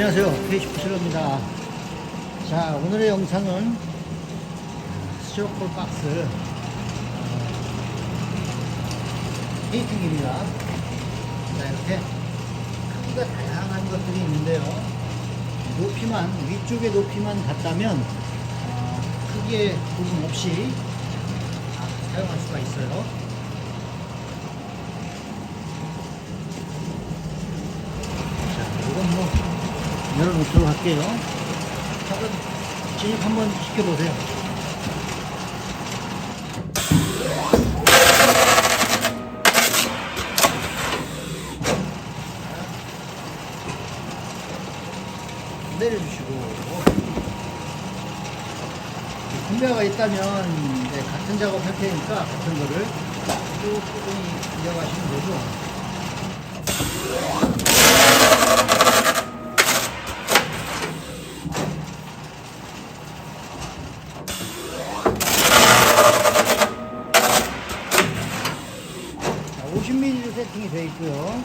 안녕하세요. 페이스북실로입니다. 자, 오늘의 영상은 스티로폴 박스 어, 페인팅입니다. 자, 이렇게 크기가 다양한 것들이 있는데요. 높이만, 위쪽의 높이만 같다면 어, 크기의 부분 없이 다 사용할 수가 있어요. 자, 이건 뭐 열어놓도록 할게요. 한번 진입 한번 시켜보세요. 내려주시고 분배가 있다면 같은 작업 할 테니까 같은 거를 쭉 꾸준히 이어가시면 되죠. 자, 50mm로 세팅이 되어 있고요.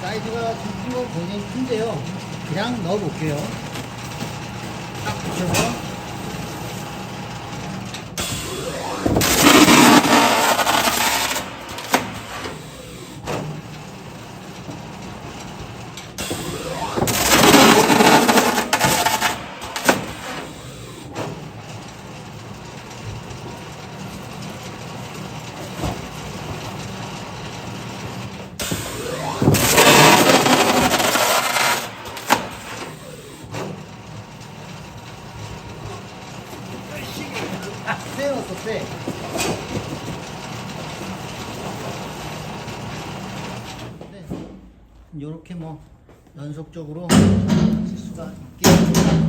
사이즈가 두께가 굉장히 큰데요. 그냥 넣어 볼게요. 딱 붙여서. 세. 네. 이렇게 뭐 연속적으로 쓸 수가 있게